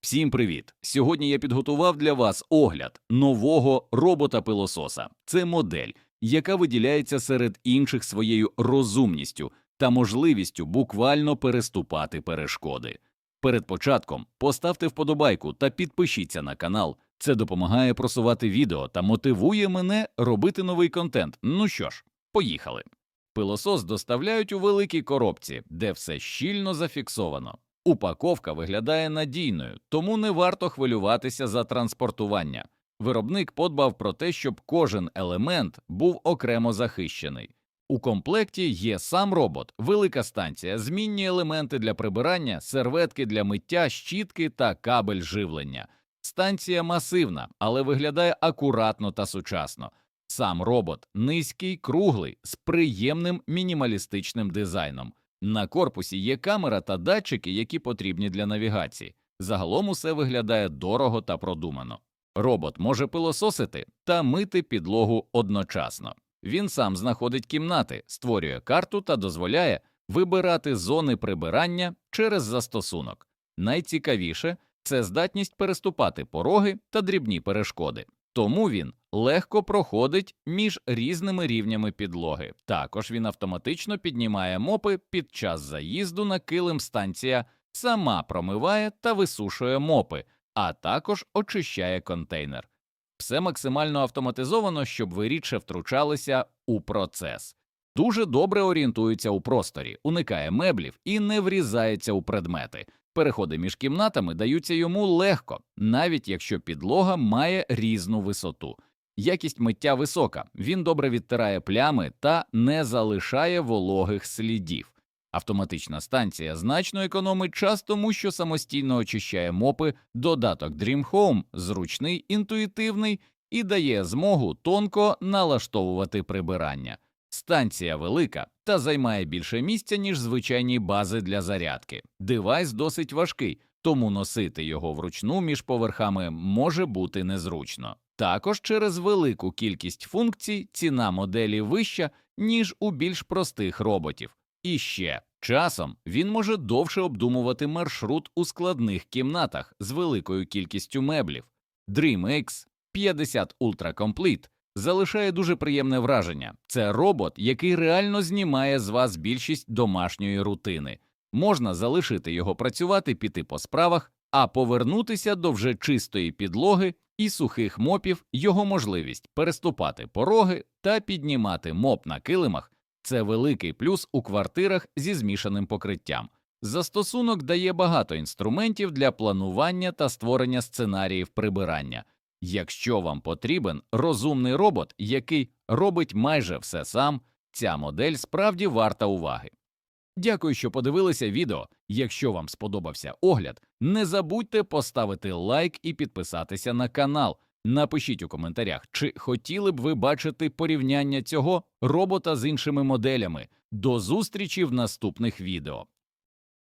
Всім привіт! Сьогодні я підготував для вас огляд нового робота-пилососа. Це модель, яка виділяється серед інших своєю розумністю та можливістю буквально переступати перешкоди. Перед початком поставте вподобайку та підпишіться на канал. Це допомагає просувати відео та мотивує мене робити новий контент. Ну що ж, поїхали. Пилосос доставляють у великій коробці, де все щільно зафіксовано. Упаковка виглядає надійною, тому не варто хвилюватися за транспортування. Виробник подбав про те, щоб кожен елемент був окремо захищений. У комплекті є сам робот, велика станція, змінні елементи для прибирання, серветки для миття, щітки та кабель живлення. Станція масивна, але виглядає акуратно та сучасно. Сам робот низький, круглий, з приємним мінімалістичним дизайном. На корпусі є камера та датчики, які потрібні для навігації. Загалом усе виглядає дорого та продумано. Робот може пилососити та мити підлогу одночасно. Він сам знаходить кімнати, створює карту та дозволяє вибирати зони прибирання через застосунок. Найцікавіше це здатність переступати пороги та дрібні перешкоди. Тому він легко проходить між різними рівнями підлоги. Також він автоматично піднімає мопи під час заїзду на килим станція, сама промиває та висушує мопи, а також очищає контейнер. Все максимально автоматизовано, щоб ви рідше втручалися у процес. Дуже добре орієнтується у просторі, уникає меблів і не врізається у предмети. Переходи між кімнатами даються йому легко, навіть якщо підлога має різну висоту. Якість миття висока, він добре відтирає плями та не залишає вологих слідів. Автоматична станція значно економить час, тому що самостійно очищає мопи, додаток Dream Home зручний, інтуїтивний і дає змогу тонко налаштовувати прибирання. Станція велика та займає більше місця, ніж звичайні бази для зарядки. Девайс досить важкий, тому носити його вручну між поверхами може бути незручно. Також через велику кількість функцій ціна моделі вища, ніж у більш простих роботів. І ще часом він може довше обдумувати маршрут у складних кімнатах з великою кількістю меблів. DreamX 50 Ultra Complete залишає дуже приємне враження. Це робот, який реально знімає з вас більшість домашньої рутини. Можна залишити його працювати, піти по справах, а повернутися до вже чистої підлоги і сухих мопів його можливість переступати пороги та піднімати моп на килимах. Це великий плюс у квартирах зі змішаним покриттям. Застосунок дає багато інструментів для планування та створення сценаріїв прибирання. Якщо вам потрібен розумний робот, який робить майже все сам, ця модель справді варта уваги. Дякую, що подивилися відео. Якщо вам сподобався огляд, не забудьте поставити лайк і підписатися на канал. Напишіть у коментарях, чи хотіли б ви бачити порівняння цього робота з іншими моделями. До зустрічі в наступних відео.